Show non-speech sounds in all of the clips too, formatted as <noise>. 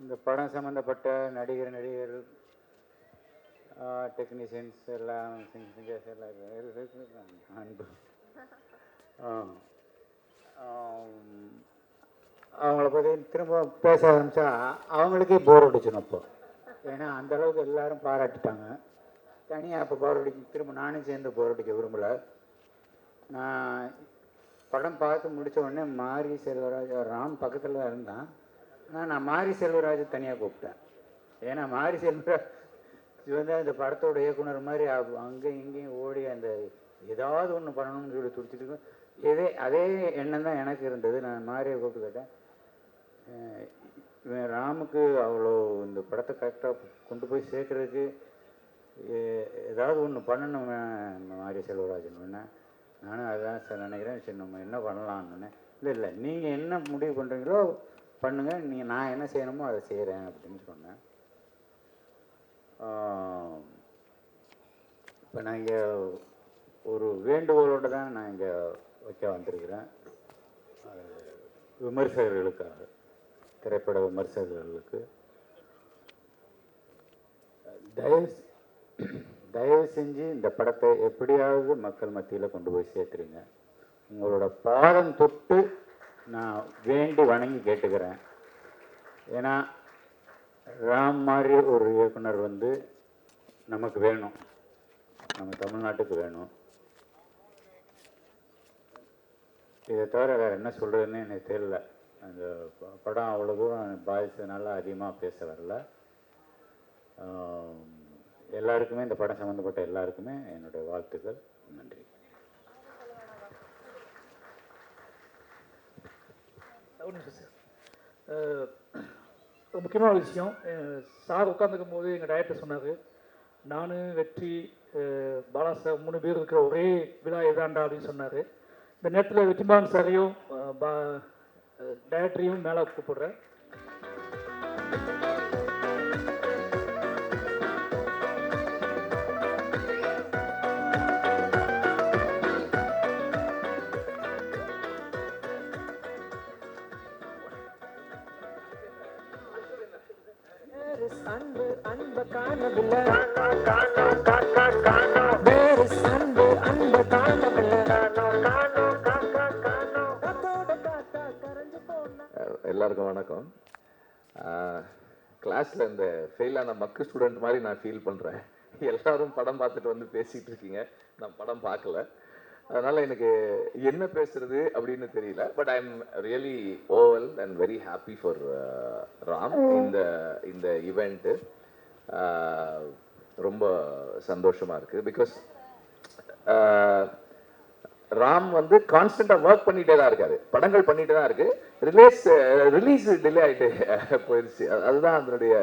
இந்த படம் சம்மந்தப்பட்ட நடிகர் நடிகர் டெக்னீஷியன்ஸ் எல்லாம் சிங்கர்ஸ் எல்லாம் அன்பு. அவங்கள பற்றி திரும்ப பேச ஆரம்பித்தா அவங்களுக்கே போர் அடிச்சிடும் அப்போ. ஏன்னா அந்த அளவுக்கு எல்லாரும் பாராட்டிட்டாங்க. தனியாக அப்போ போர் அடிக்க திரும்ப நானும் சேர்ந்து போர் அடிக்க விரும்பலை. நான் படம் பார்த்து முடிச்ச உடனே மாரி செல்வராஜ் ராம் பக்கத்தில் தான் இருந்தான். ஆனால் நான் மாரி செல்வராஜ் தனியாக கூப்பிட்டேன். ஏன்னா மாரி செல்வராஜ் வந்து அந்த படத்தோட இயக்குனர் மாதிரி அங்கே அங்கேயும் இங்கேயும் ஓடி அந்த ஏதாவது ஒன்று பண்ணணும்னு சொல்லி துடிச்சிட்டு இதே அதே எண்ணம் தான் எனக்கு இருந்தது. நான் மாரியை கூப்பிட்டு கேட்டேன். இவன் ராமுக்கு அவ்வளோ இந்த படத்தை கரெக்டாக கொண்டு போய் சேர்க்கறதுக்கு ஏதாவது ஒன்று பண்ணணும் மாரி செல்வராஜன் வேணா நானும் அதான் சார் நினைக்கிறேன் சரி நம்ம என்ன பண்ணலாம்னு இல்லை இல்லை நீங்கள் என்ன முடிவு பண்ணுறீங்களோ பண்ணுங்கள் நீங்கள் நான் என்ன செய்யணுமோ அதை செய்கிறேன் அப்படின்னு சொன்னேன். இப்போ நான் இங்கே ஒரு வேண்டுகோளோடு தான் நான் இங்கே வைக்க வந்திருக்கிறேன். விமர்சகர்களுக்காக திரைப்பட விமர்சகர்களுக்கு. தயவு தயவு செஞ்சு இந்த படத்தை எப்படியாவது மக்கள் மத்தியில் கொண்டு போய் சேர்த்துருங்க. உங்களோட பாதம் தொட்டு நான் வேண்டி வணங்கி கேட்டுக்கிறேன். ஏன்னா ராம் மாதிரி ஒரு இயக்குனர் வந்து நமக்கு வேணும். நம்ம தமிழ்நாட்டுக்கு வேணும். இதை தவிர வேறு என்ன சொல்கிறதுன்னு எனக்கு தெரியல. அந்த படம் அவ்வளோ தூரம் பாதித்ததுனால அதிகமாக பேச வரல. எல்லாருக்குமே இந்த படம் சம்மந்தப்பட்ட எல்லாருக்குமே என்னுடைய வாழ்த்துக்கள். நன்றி. ஒரு நிமிஷம் சார். ஒரு முக்கியமான ஒரு விஷயம். சார் உட்காந்துக்கும் போது எங்கள் டைரக்டர் சொன்னார் நான் வெற்றி பாலா சார் மூணு பேர் இருக்கிற ஒரே விழா இதாண்டா அப்படின்னு சொன்னார். இந்த நேரத்தில் வெற்றிமாறன் சாரையும் அஹ், பா மேலே கூப்பிடுறேன். எல்லாருக்கும் வணக்கம். கிளாஸில் இந்த ஃபெயிலான மக்கு ஸ்டூடெண்ட் மாதிரி நான் ஃபீல் பண்ணுறேன் எல்லாரும் படம் பார்த்துட்டு வந்து பேசிகிட்டு இருக்கீங்க. நான் படம் பார்க்கல. அதனால் எனக்கு என்ன பேசுறது அப்படின்னு தெரியல. But I am really oval and very happy for Ram இந்த இந்த இவெண்ட்டு ரொம்ப சந்தோஷமாக இருக்குது பிகாஸ் ராம் வந்து கான்ஸ்டன்டா ஒர்க் பண்ணிட்டே தான் இருக்காரு. படங்கள் பண்ணிகிட்டே தான் இருக்கு. ரிலீஸ் ரிலீஸ் டிலே ஆகிட்டு போயிடுச்சு அதுதான் அதனுடைய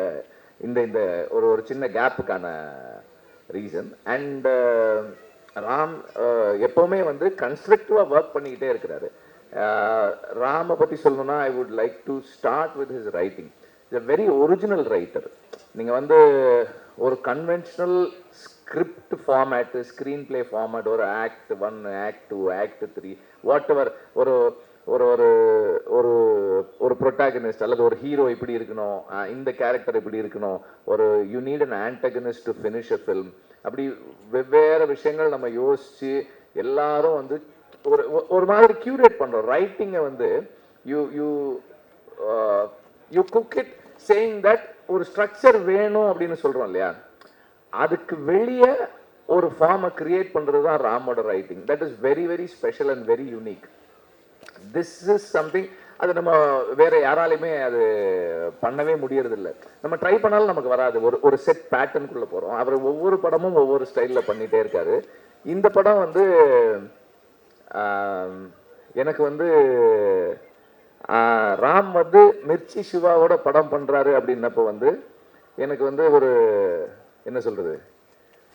இந்த இந்த ஒரு ஒரு சின்ன கேப்புக்கான ரீசன் அண்ட் ராம் எப்போவுமே வந்து கன்ஸ்ட்ரக்டிவாக ஒர்க் பண்ணிக்கிட்டே இருக்கிறாரு. ராமை பற்றி சொல்லணும்னா I would like to start with his writing is very original writer நீங்கள் வந்து ஒரு conventional script format screenplay format ஒரு act one act two act three whatever ஒரு ஒரு ஒரு ஒரு ஒரு ப்ரொட்டாகனிஸ்ட் அல்லது ஒரு ஹீரோ இப்படி இருக்கணும் இந்த கேரக்டர் இப்படி இருக்கணும். ஒரு you need an antagonist to finish a film அப்படி வெவ்வேறு விஷயங்கள் நம்ம யோசித்து எல்லாரும் வந்து ஒரு ஒரு- மாதிரி கியூரேட் பண்ணுறோம் ரைட்டிங்கை வந்து you you you cook it saying that ஒரு ஸ்ட்ரக்சர் வேணும் அப்படின்னு சொல்கிறோம் இல்லையா? அதுக்கு வெளியே ஒரு ஃபார்மை கிரியேட் பண்ணுறது தான் ராமோட writing that is very very special and very unique this is something அது நம்ம வேற யாராலையுமே அது பண்ணவே முடியறதில்ல. நம்ம ட்ரை பண்ணாலும் நமக்கு வராது. ஒரு ஒரு செட் பேட்டர்னுக்குள்ளே போகிறோம் அவர் ஒவ்வொரு படமும் ஒவ்வொரு ஸ்டைலில் பண்ணிகிட்டே இருக்காரு. இந்த படம் வந்து எனக்கு வந்து ராம் வந்து மிர்ச்சி சிவாவோட படம் பண்ணுறாரு அப்படின்னப்போ வந்து எனக்கு வந்து ஒரு என்ன சொல்கிறது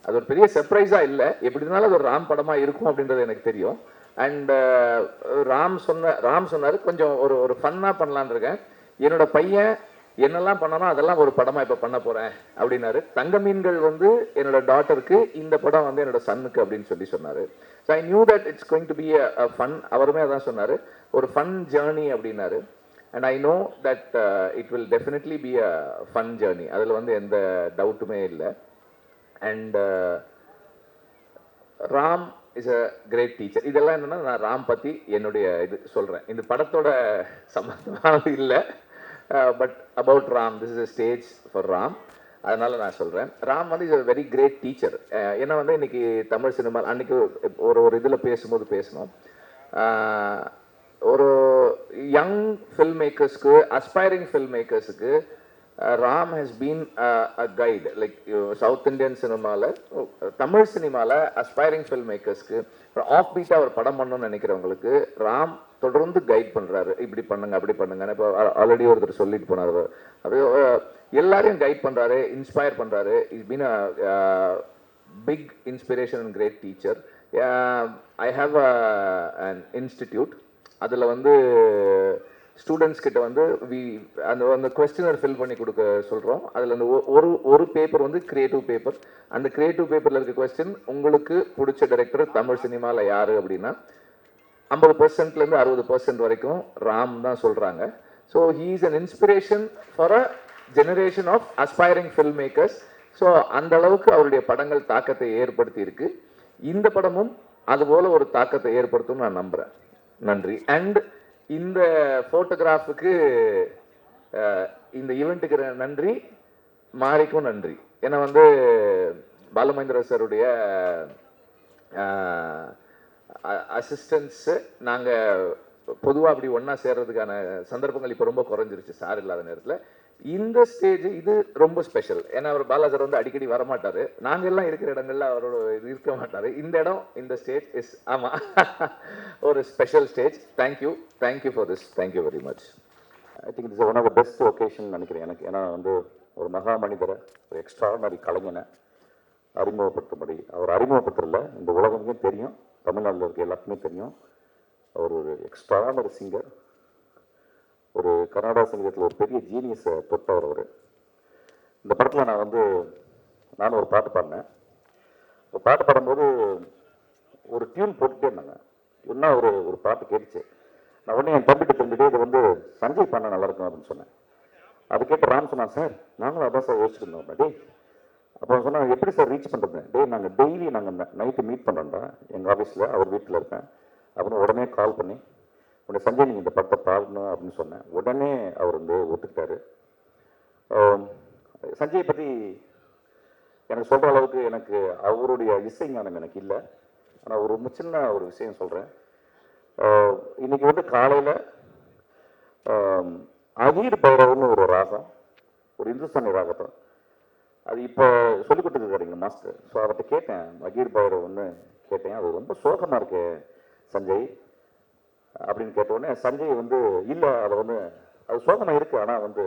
அது ஒரு பெரிய சர்ப்ரைஸாக இல்லை. எப்படி இருந்தாலும் அது ஒரு ராம் படமாக இருக்கும் அப்படின்றது எனக்கு தெரியும். அண்ட் ராம் சொன்ன ராம் சொன்னார் கொஞ்சம் ஒரு ஒரு ஃபன்னாக பண்ணலான்னு இருக்கேன். என்னோட பையன் என்னெல்லாம் பண்ணனோ அதெல்லாம் ஒரு படமாக இப்போ பண்ண போகிறேன் அப்படின்னாரு. தங்க மீன்கள் வந்து என்னோட டாட்டருக்கு இந்த படம் வந்து என்னோட சன்னுக்கு அப்படின்னு சொல்லி சொன்னார். So I knew that it's going to be a fun அவருமே அதான் சொன்னார். ஒரு ஃபன் ஜேர்னி அப்படின்னாரு. And I know that it will definitely be a fun journey அதில் வந்து எந்த டவுட்டுமே இல்லை. And Ram is a great teacher இதெல்லாம் என்னென்னா நான் ராம் பற்றி என்னுடைய இது சொல்கிறேன் இந்த படத்தோட சம்மந்தமானது இல்லை. But about Ram this is a stage for Ram அதனால் நான் சொல்கிறேன் ராம் வந்து is a very great teacher ஏன்னா வந்து இன்றைக்கி தமிழ் சினிமா அன்றைக்கி ஒரு ஒரு இதில் பேசும்போது பேசணும் uh, ஒரு யங் ஃபில்ம் மேக்கர்ஸ்க்கு aspiring film மேக்கர்ஸுக்கு Ram has been a guide like south Indian சினிமாவில் தமிழ் சினிமாவில் அஸ்பைரிங் ஃபில்ம் மேக்கர்ஸ்க்கு ஆஃப் பீட்டாக ஒரு படம் பண்ணணும்னு நினைக்கிறவங்களுக்கு ராம் தொடர்ந்து கைட் பண்ணுறாரு இப்படி பண்ணுங்க அப்படி பண்ணுங்க இப்போ ஆல்ரெடி ஒருத்தர் சொல்லிட்டு போனார். அப்படியே எல்லாரையும் கைட் பண்ணுறாரு இன்ஸ்பயர் பண்ணுறாரு is been a big inspiration and great teacher I have a a, an. அதில் வந்து ஸ்டூடெண்ட்ஸ் கிட்ட வந்து வி அந்த அந்த கொஸ்டினர் ஃபில் பண்ணி கொடுக்க சொல்கிறோம் அதில் அந்த ஒ- ஒரு ஒரு பேப்பர் வந்து கிரியேட்டிவ் பேப்பர் அந்த கிரியேட்டிவ் பேப்பரில் இருக்க கொஸ்டின் உங்களுக்கு பிடிச்ச டைரக்டர் தமிழ் சினிமாவில் யார் அப்படின்னா ஐம்பது பர்சன்ட்லேருந்து அறுபது பர்சன்ட் வரைக்கும் ராம் தான் சொல்கிறாங்க so he is an inspiration for a generation of aspiring film makers so அந்த அளவுக்கு அவருடைய படங்கள் தாக்கத்தை ஏற்படுத்தி இருக்கு. இந்த படமும் அதுபோல ஒரு தாக்கத்தை ஏற்படுத்தும்னு நான் நம்புகிறேன் நன்றி. அண்ட் இந்த ஃபோட்டோகிராஃபுக்கு இந்த ஈவெண்ட்டுக்கு நன்றி. மாரிக்கும் நன்றி. ஏன்னா வந்து பாலமகேந்திர சாருடைய அசிஸ்டன்ஸு நாங்கள் பொதுவாக அப்படி ஒன்றா சேர்றதுக்கான சந்தர்ப்பங்கள் இப்போ ரொம்ப குறைஞ்சிருச்சு. சார் இல்லாத நேரத்தில். இந்த ஸ்டேஜ் இது ரொம்ப ஸ்பெஷல் ஏன்னா அவர் பாலாஜர் வந்து அடிக்கடி வரமாட்டார். நாங்கள் எல்லாம் இருக்கிற இடங்கள்ல அவரோட இது இருக்க மாட்டார். இந்த இடம் இந்த ஸ்டேஜ் இஸ் ஆமாம் ஒரு special stage thank you thank you for this thank you very much I think it's one of the best occasion நினைக்கிறேன் எனக்கு. ஏன்னா வந்து ஒரு மகா மனிதரை ஒரு எக்ஸ்ட்ராடனரி கலைஞனை அறிமுகப்படுத்தும்படி. அவர் அறிமுகப்படுத்தல இந்த உலகமே தெரியும். தமிழ்நாட்டில் இருக்க எல்லாத்துக்குமே தெரியும். அவர் ஒரு எக்ஸ்ட்ராடனரி சிங்கர் ஒரு கர்நாடகா சங்கீதத்தில் ஒரு பெரிய ஜீனியஸை தொட்டவர் அவர். இந்த படத்தில் நான் வந்து நானும் ஒரு பாட்டு பாடினேன். ஒரு பாட்டு பாடும்போது ஒரு டியூன் போட்டுட்டே இருந்தாங்க. என்ன ஒரு ஒரு பாட்டு கேட்டுச்சு. நான் உடனே என் தம்பிட்டு திரும்பிட்டு இது வந்து சஞ்சய் பண்ண நல்லா இருக்கும் அப்படின்னு சொன்னேன். அது கேட்டு ராம் சொன்னான் சார் நாங்களும் அதான் சார் யோசிச்சுருந்தோம் டே அப்புறம் சொன்னாங்க எப்படி சார் ரீச் பண்ணுறது டேய் நாங்கள் டெய்லி நாங்கள் நைட்டு மீட் பண்ணுறோம்டா எங்கள் ஆஃபீஸில் அவர் வீட்டில் இருக்கேன். அப்புறம் உடனே கால் பண்ணி உன்னை சஞ்சய் நீங்கள் இந்த படத்தை பாடணும் அப்படின்னு சொன்னேன். உடனே அவர் வந்து ஒத்துக்கிட்டாரு. சஞ்சயை சஞ்சய் பற்றி எனக்கு சொல்கிற அளவுக்கு எனக்கு அவருடைய இசை ஞானம் எனக்கு இல்லை. ஆனால் ஒரு ரொம்ப சின்ன ஒரு விஷயம் சொல்கிறேன் இன்றைக்கி வந்து காலையில் அகீர் பைரவர்னு ஒரு ராகம் ஒரு இந்துஸ்தானி ராகத்தை. அது இப்போ சொல்லிக் கொடுத்துருக்காருங்க மாஸ்டர் ஸோ அவர்கிட்ட கேட்டேன் அகீர் பைரவன்னு கேட்டேன். அது ரொம்ப சோகமாக இருக்கு சஞ்சய். அப்படின்னு கேட்ட உடனே சஞ்சய் வந்து இல்லை அதை வந்து அது சோகமாக இருக்கு. ஆனால் வந்து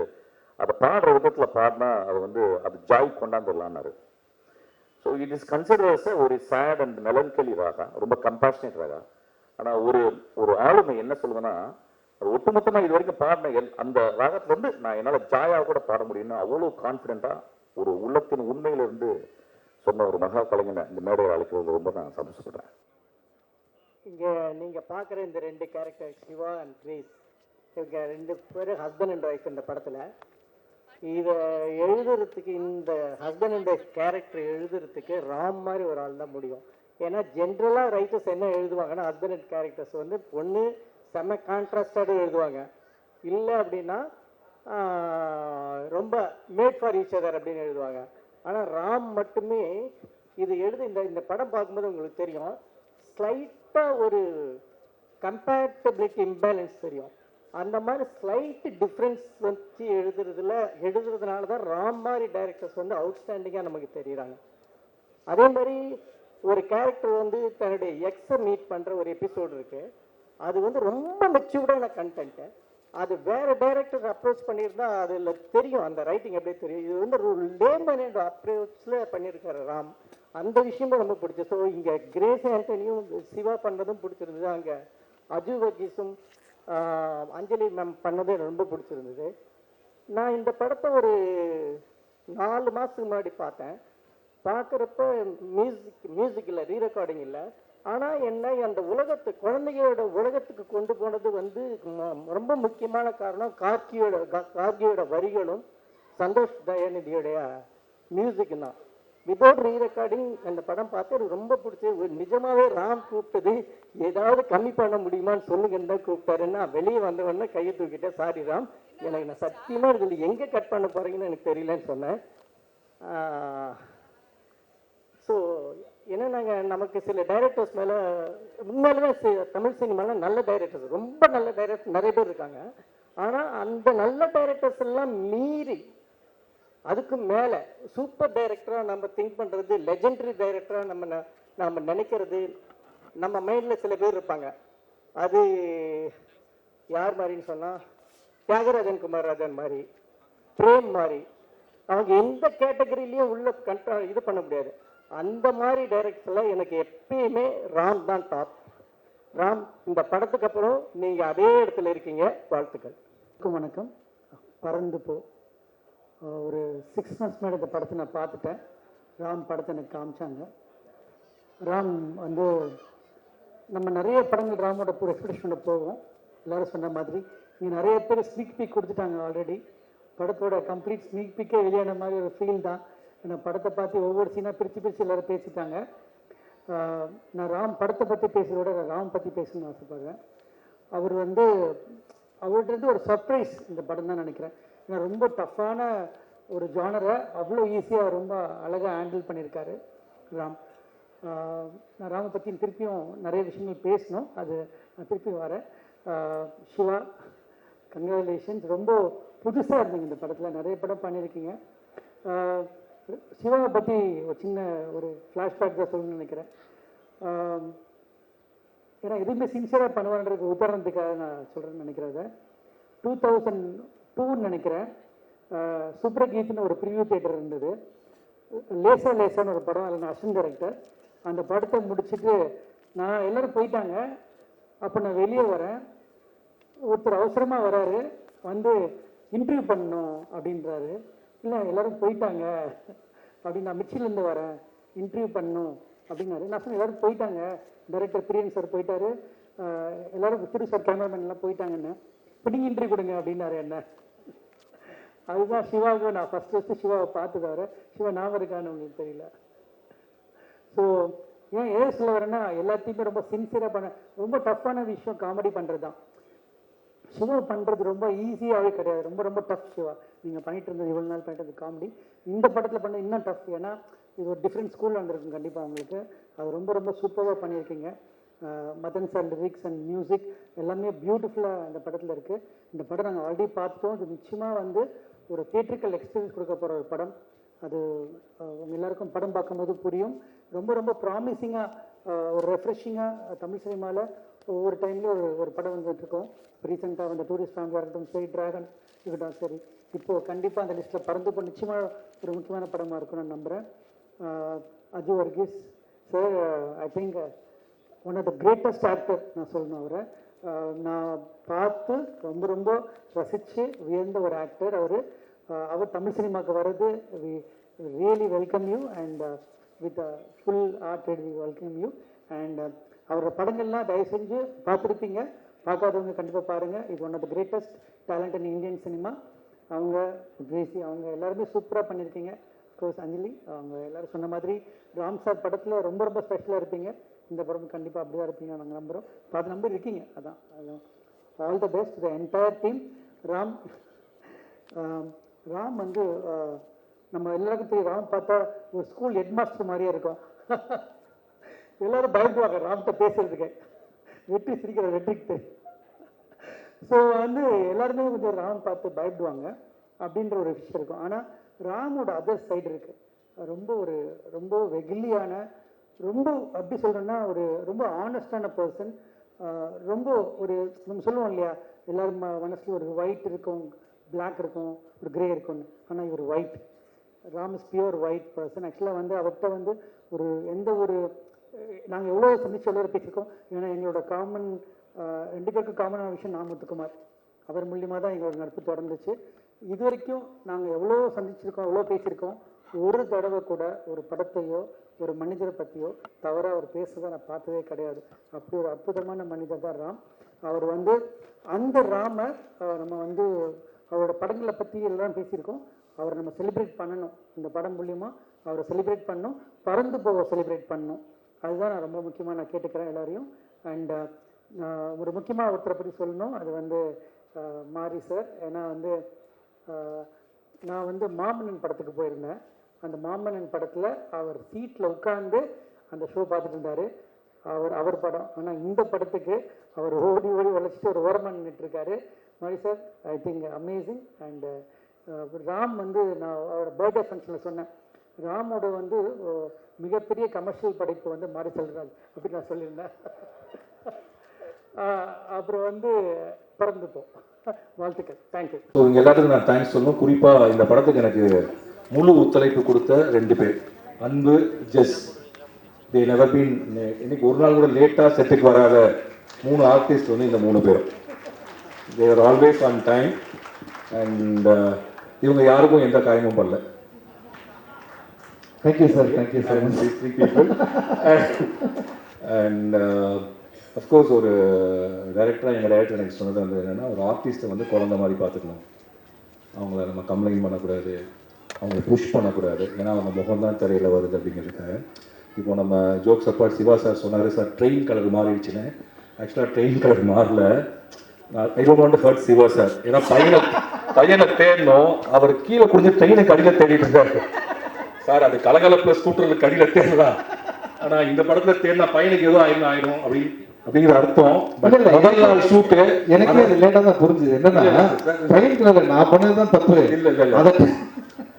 அதை பாடுற விதத்தில் பாடினா அது வந்து அது ஜாய் கொண்டாந்துடலான்னாரு ஸோ இட் இஸ் கன்சிடர்ஸ் ஒரு சேட் அண்ட் மெலன்கலி ராகா ரொம்ப கம்பேஷனேட் ராகா ஆனால் ஒரு ஒரு ஆளுமை என்ன சொல்லுவேன்னா அது ஒட்டுமொத்தமாக இது வரைக்கும் பாடின எல் அந்த ராகத்துலேருந்து நான் என்னால் ஜாயாக கூட பாட முடியும்னு அவ்வளோ கான்ஃபிடென்ட்டாக ஒரு உள்ளத்தின் உண்மையிலிருந்து சொன்ன ஒரு மகா கலைஞனை இந்த மேடையில் அழைக்கிறது ரொம்ப நான் சந்தோஷப்படுறேன். இங்கே நீங்கள் பார்க்குற இந்த ரெண்டு கேரக்டர் சிவா அண்ட் கிரேஸ் இவங்க ரெண்டு பேரும் ஹஸ்பண்ட் அண்ட் ஒய்ஃப் இந்த படத்தில். இதை எழுதுறதுக்கு இந்த ஹஸ்பண்ட் அண்ட் ஒய்ஃப் கேரக்டர் எழுதுறதுக்கு ராம் மாதிரி ஒரு ஆள் தான் முடியும். ஏன்னா ஜென்ரலாக ரைட்டர்ஸ் என்ன எழுதுவாங்கன்னா ஹஸ்பண்ட் அண்ட் கேரக்டர்ஸ் வந்து ஒன்று செம்ம கான்ட்ராஸ்டாக எழுதுவாங்க. இல்லை அப்படின்னா ரொம்ப மேட் ஃபார் ஈச் அதர் அப்படின்னு எழுதுவாங்க. ஆனால் ராம் மட்டுமே இது எழுத இந்த இந்த படம் பார்க்கும்போது உங்களுக்கு தெரியும் அப்போ ஒரு கம்பேட்டபிலிட்டி இம்பேலன்ஸ் தெரியும். அந்த மாதிரி ஸ்லைட் டிஃப்ரென்ஸ் வச்சு எழுதுறதுல எழுதுறதுனால தான் ராம் மாதிரி டைரக்டர்ஸ் வந்து அவுட்ஸ்டாண்டிங்காக நமக்கு தெரியுறாங்க. அதே மாதிரி ஒரு கேரக்டர் வந்து தன்னுடைய எக்ஸை மீட் பண்ணுற ஒரு எபிசோடு இருக்குது அது வந்து ரொம்ப மெச்சூர்டான கண்டென்ட்டு அது வேறு டைரக்டர் அப்ரோச் பண்ணியிருந்தா அதில் தெரியும் அந்த ரைட்டிங் எப்படியே தெரியும். இது வந்து ஒரு லேமன் அண்ட் அப்ரோச்சில் பண்ணியிருக்காரு ராம் அந்த விஷயமும் ரொம்ப பிடிச்சது. ஸோ இங்கே கிரேஸ் ஆண்டனியும் சிவா பண்ணதும் பிடிச்சிருந்தது. அங்கே அஜு வர்கீஸும் அஞ்சலி மேம் பண்ணது எனக்கு ரொம்ப பிடிச்சிருந்தது. நான் இந்த படத்தை ஒரு நாலு மாதத்துக்கு முன்னாடி பார்த்தேன். பார்க்குறப்ப மியூசிக் மியூசிக் இல்லை ரீ ரெக்கார்டிங் இல்லை. ஆனால் என்ன அந்த உலகத்து குழந்தைகளோட உலகத்துக்கு கொண்டு போனது வந்து ரொம்ப முக்கியமான காரணம் கார்கியோட கார்கியோட வரிகளும் சந்தோஷ் தயாநிதியோடைய மியூசிக் தான். விதவுட் ரீ ரெக்கார்டிங் அந்த படம் பார்த்து எனக்கு ரொம்ப பிடிச்சது. ஒரு நிஜமாவே ராம் கூப்பிட்டது. ஏதாவது கம்மி பண்ண முடியுமான்னு சொல்லுங்கன்னு தான் கூப்பிட்டாருன்னா வெளியே வந்தவொடனே கையை தூக்கிட்டேன். சாரி ராம் எனக்கு நான் சத்தியமாக இதில் எங்கே கட் பண்ண போகிறீங்கன்னு எனக்கு தெரியலன்னு சொன்னேன். ஸோ ஏன்னா நாங்கள் நமக்கு சில டைரக்டர்ஸ் மேலே உண்மையிலுமே சி- தமிழ் சினிமாவில் நல்ல டைரக்டர்ஸ் ரொம்ப நல்ல டைரக்டர் நிறைய பேர் இருக்காங்க. ஆனால் அந்த நல்ல டைரக்டர்ஸ் எல்லாம் மீறி அதுக்கு மேலே சூப்பர் டைரக்டராக நம்ம திங்க் பண்ணுறது லெஜெண்டரி டைரக்டராக நம்ம ந- நம்ம நினைக்கிறது நம்ம மைண்டில் சில பேர் இருப்பாங்க. அது யார் மாதிரின்னு சொன்னால் தியாகராஜன் குமாரராஜன் மாதிரி பிரேம் மாதிரி. அவங்க எந்த கேட்டகரியிலையும் உள்ள கண்ட்ரா இது பண்ண முடியாது. அந்த மாதிரி டைரக்டர்ஸில் எனக்கு எப்பயுமே ராம் தான் டாப் ராம் இந்த படத்துக்கு அப்புறம் நீங்கள் அதே இடத்துல இருக்கீங்க. வாழ்த்துக்கள். வணக்கம். பறந்து போ. ஒரு சிக்ஸ் மந்த்ஸ் மேலே இந்த படத்தை நான் பார்த்துட்டேன். ராம் படத்தை எனக்கு காமிச்சாங்க. ராம் வந்து நம்ம நிறைய படங்கள் ராமோட ஒரு எக்ஸ்பிரஷனோட போவோம். எல்லோரும் சொன்ன மாதிரி. இங்கே நிறைய பேர் ஸ்னீக் பீக் கொடுத்துட்டாங்க ஆல்ரெடி படத்தோட கம்ப்ளீட் ஸ்னீக் பீக்கே வெளியான மாதிரி ஒரு ஃபீல் தான். ஏன்னா படத்தை பார்த்து ஒவ்வொரு சீனாக பிரித்து பிரித்து எல்லாரும் பேசிட்டாங்க. நான் ராம் படத்தை பற்றி பேசுகிறத விட ராம் பற்றி பேசணும்னு ஆசைப்படுறேன். அவர் வந்து அவர்கிட்ட ஒரு சர்ப்ரைஸ் இந்த படம் தான் நினைக்கிறேன். ஏன்னா ரொம்ப டஃப்பான ஒரு ஜானரை அவ்வளோ ஈஸியாக ரொம்ப அழகாக ஹேண்டில் பண்ணியிருக்காரு. ராம் நான் ராமை பற்றி திருப்பியும் நிறைய விஷயங்கள் பேசணும். அது நான் திருப்பி வரேன். சிவா கங்க்ராச்சுலேஷன்ஸ் ரொம்ப புதுசாக இருந்தீங்க இந்த படத்தில். நிறைய படம் பண்ணியிருக்கீங்க. சிவாவை பற்றி ஒரு சின்ன ஒரு ஃப்ளாஷ்பேக் தான் சொல்லணும்னு நினைக்கிறேன். ஏன்னா எதுவுமே சின்சியராக பண்ணுவான்றது உதாரணத்துக்காக நான் சொல்கிறேன்னு நினைக்கிறத டூ தௌசண்ட் டூன்னு நினைக்கிறேன். சூப்பர்கீத்னு ஒரு ப்ரிவியூ தியேட்டர் இருந்தது. லேசா லேசான்னு ஒரு படம் அதில் நான் அசிஸ்டன்ட் அந்த படத்தை முடிச்சுட்டு நான் எல்லோரும் போயிட்டாங்க. அப்போ நான் வெளியே வரேன். ஒருத்தர் அவசரமாக வராரு. வந்து இன்டர்வியூ பண்ணணும் அப்படின்றாரு. இல்லை எல்லோரும் போயிட்டாங்க. அப்படின்னு நான் மிச்சிலேருந்து வரேன். இன்டர்வியூ பண்ணணும் அப்படின்னாரு. நான் சொன்னேன் எல்லோரும் போயிட்டாங்க. டைரக்டர் பிரியன் சார் போயிட்டாரு. எல்லோரும் எல்லாரும் திரு சார் கேமராமேன்லாம் போயிட்டாங்கன்னு. இப்போ நீங்கள் இன்டர்வியூ கொடுங்க அப்படின்னாரு என்ன. அதுதான் சிவாவுக்கு நான் ஃபஸ்ட்டு ஃபஸ்ட்டு சிவாவை பார்த்துக்காரு சிவா ஞாபகம் இருக்கான்னு உங்களுக்கு தெரியல. ஸோ ஏன் ஏன் சொல்ல வரேன்னா எல்லாத்தையுமே ரொம்ப சின்சியராக பண்ண ரொம்ப டஃப்பான விஷயம் காமெடி பண்ணுறது தான் சிவா பண்ணுறது ரொம்ப ஈஸியாகவே கிடையாது. ரொம்ப ரொம்ப டஃப் சிவா. நீங்கள் பண்ணிட்டு இருந்தது இவ்வளோ நாள் பண்ணிட்டு காமெடி இந்த படத்தில் பண்ண இன்னும் டஃப் ஏன்னா இது ஒரு டிஃப்ரெண்ட் ஸ்கூலில் வந்திருக்கும் கண்டிப்பாக உங்களுக்கு. அது ரொம்ப ரொம்ப சூப்பராக பண்ணியிருக்கீங்க. Madhan sir lyrics and music எல்லாமே பியூட்டிஃபுல்லாக அந்த படத்தில் இருக்குது இந்த படம் நாங்கள் ஆல்ரெடி பார்த்துட்டோம் இது நிச்சயமாக வந்து ஒரு தியேட்ரிக்கல் எக்ஸ்பீரியன்ஸ் கொடுக்க போகிற ஒரு படம். அது எல்லாருக்கும் படம் பார்க்கும்போது புரியும். ரொம்ப ரொம்ப ப்ராமிசிங்காக ஒரு ரெஃப்ரெஷிங்காக தமிழ் சினிமாவில் ஒவ்வொரு டைம்லேயும் ஒரு ஒரு படம் வந்துட்டுருக்கோம். ரீசெண்டாக வந்த டூரிஸ்ட் ஃபேமிலியாக இருக்கட்டும் சரி டிராகன் இருக்கட்டும் சரி. இப்போது கண்டிப்பாக அந்த லிஸ்ட்டில் பறந்து போய் நிச்சயமாக ஒரு முக்கியமான படமாக இருக்கும் நான் நம்புகிறேன் Aju Varghese sir I think one of the greatest actor நான் சொல்லணும் அவரை. நான் பார்த்து ரொம்ப ரொம்ப ரசித்து வியந்த ஒரு ஆக்டர் அவர். அவர் தமிழ் சினிமாவுக்கு வர்றது we really welcome you and with full heart we welcome you and அவரோட படங்கள்லாம் தயவு செஞ்சு பார்த்துருப்பீங்க. பார்க்காதவங்க கண்டிப்பாக பாருங்கள் இது one of the greatest talent in Indian cinema அவங்க பேசி அவங்க எல்லாருமே சூப்பராக பண்ணியிருக்கீங்க. கோர்ஸ் அஞ்சலி அவங்க எல்லாரும் சொன்ன மாதிரி ராம் சார் படத்தில் ரொம்ப ரொம்ப ஸ்பெஷலாக இருப்பீங்க. இந்த படம் கண்டிப்பாக அப்படி தான் இருப்பீங்க நாங்கள் நம்புகிறோம் பாதி நம்பர் இருக்கீங்க. அதான். All the best the entire team Ram Ram வந்து நம்ம எல்லாருக்கும் தெரியும் ராம் பார்த்தா ஒரு ஸ்கூல் ஹெட் மாஸ்டர் மாதிரியே இருக்கும். எல்லாரும் பயப்படுவாங்க ராம்கிட்ட பேசுறதுக்கு. வெற்றி சிரிக்கிற வெற்றிக்கு தெரியும் ஸோ வந்து எல்லாருமே வந்து ராம் பார்த்து பயப்படுவாங்க. அப்படின்ற ஒரு விஷயம் இருக்கும். ஆனால் ராமோட அதர் சைடு இருக்கு. ரொம்ப ஒரு ரொம்ப வெகிலியான ரொம்ப அப்படி சொல்கிறேன்னா ஒரு ரொம்ப ஆனஸ்டான பர்சன் ரொம்ப ஒரு நம்ம சொல்லுவோம் இல்லையா எல்லாரும் ம- ஒரு ஒயிட் இருக்கும் பிளாக் இருக்கும் ஒரு கிரே இருக்கும்னு ஆனால் இவர் white Ram is pure white person ஆக்சுவலாக வந்து அவர்கிட்ட வந்து ஒரு எந்த ஒரு நாங்கள் எவ்வளோ சந்திச்சு எவ்வளோ பேசியிருக்கோம் ஏன்னா எங்களோட காமன் ரெண்டு பேருக்கும் காமனான விஷயம் நான் முத்துக்குமார். அவர் மூலியமாக தான் எங்களோட நட்பு தொடர்ந்துச்சு. இது வரைக்கும் நாங்கள் எவ்வளோ சந்திச்சிருக்கோம் எவ்வளோ பேசியிருக்கோம் ஒரு தடவை கூட ஒரு படத்தையோ ஒரு மனிதரை பற்றியோ தவறாக அவர் பேசுறதை நான் பார்த்ததே கிடையாது. அப்படி ஒரு அற்புதமான மனிதர் தான் ராம். அவர் வந்து அந்த ராமை நம்ம வந்து அவரோட படங்களை பற்றி எல்லாம் பேசியிருக்கோம். அவரை நம்ம செலிப்ரேட் பண்ணணும். இந்த படம் மூலியமா அவரை செலிப்ரேட் பண்ணணும். பறந்து போக செலிப்ரேட் பண்ணணும். அதுதான் நான் ரொம்ப முக்கியமாக நான் கேட்டுக்கிறேன் எல்லாரையும். அண்ட் ஒரு முக்கியமாக ஒருத்தரை பற்றி சொல்லணும். அது வந்து மாரி சார் ஏன்னா வந்து நான் வந்து மாமன்னன் படத்துக்கு போயிருந்தேன். அந்த மாமன்னன் படத்தில் அவர் சீட்டில் உட்காந்து அந்த ஷோ பார்த்துட்டு இருந்தார். அவர் அவர் படம். ஆனால் இந்த படத்துக்கு அவர் ஓடி ஓடி உழைச்சிட்டு ஒரு ஓரமாக நின்றுட்டுருக்காரு மாதிரி Mari sir I think amazing and Ram வந்து நான் அவரோட பர்த்டே ஃபங்க்ஷனில் சொன்னேன். ராமோட வந்து மிகப்பெரிய கமர்ஷியல் படைப்பு வந்து மாறி செல்கிறாள் அப்படின்னு நான் சொல்லியிருந்தேன். அப்புறம் வந்து பிறந்துப்போம் வாழ்த்துக்கள். தேங்க்யூ எல்லாத்துக்கும் நான் தேங்க்ஸ் சொல்லணும். குறிப்பாக இந்த படத்துக்கு எனக்கு முழு ஒத்துழைப்பு கொடுத்த ரெண்டு பேர். அன்பு ஜெஸ். தே நெவர் பீன் இன்னைக்கு ஒரு நாள் கூட லேட்டாக செட்டுக்கு வராத மூணு ஆர்டிஸ்ட் வந்து இந்த மூணு பேரும் there always on time and இவங்க யாருக்கும் எந்த காயமும் பண்ணல thank you sir thank you sir and <laughs> of course ஒரு டைரக்டராக எங்கள் டைரக்டர் எனக்கு சொன்னது வந்து என்னென்னா ஒரு ஆர்டிஸ்ட்டை வந்து குழந்த மாதிரி பார்த்துக்கணும். அவங்கள நம்ம கம்ப்ளைண்ட் பண்ணக்கூடாது. அவங்கள புஷ் பண்ணக்கூடாது. ஏன்னா அவங்க முகம் தான் திரையில் வருது அப்படிங்கிறதுக்காக. இப்போ நம்ம ஜோக்ஸ் அப்பாட் சிவா சார் சொன்னார் சார் ட்ரெயின் கலர் மாறிடுச்சுன்னு. ஆக்சுவலாக ட்ரெயின் கலர் மாறல. I don't want hurt Siva sir ஏன்னா பையனை பையனை தேடணும். அவர் கீழே குடிஞ்சு ட்ரெயினை கடியில் தேடிட்டு இருக்காரு. சார் அது கலகலப்புல ஸ்கூட்டரில் கடியில் தேடலாம் ஆனால் இந்த படத்தில் தேடினா பையனுக்கு எதுவும் ஆயிரும் ஆயிரும் அப்படின்னு அப்படிங்கிற அர்த்தம். முதல் நாள் ஷூட்டு எனக்கே அது லேட்டா தான் புரிஞ்சுது. என்னன்னா ட்ரெயின் கலர் நான் பண்ணதுதான் தப்பு. இல்ல இல்ல இல்ல.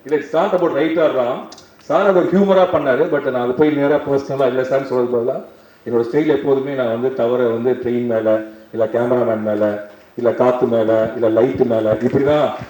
இல்ல not about right or wrong sir அதை ஹியூமரா பண்ணாரு பட் நான் அது போய் நேரா பர்சனலா இல்ல சார் சொல்றது பதிலா என்னோட ஸ்டைல் எப்போதுமே நான் வந்து தவற வந்து ட்ரெயின் மேல இல்ல கேமராமேன் மேல இல்ல காத்து மேல இல்ல லைட் மேல இப்படிதான்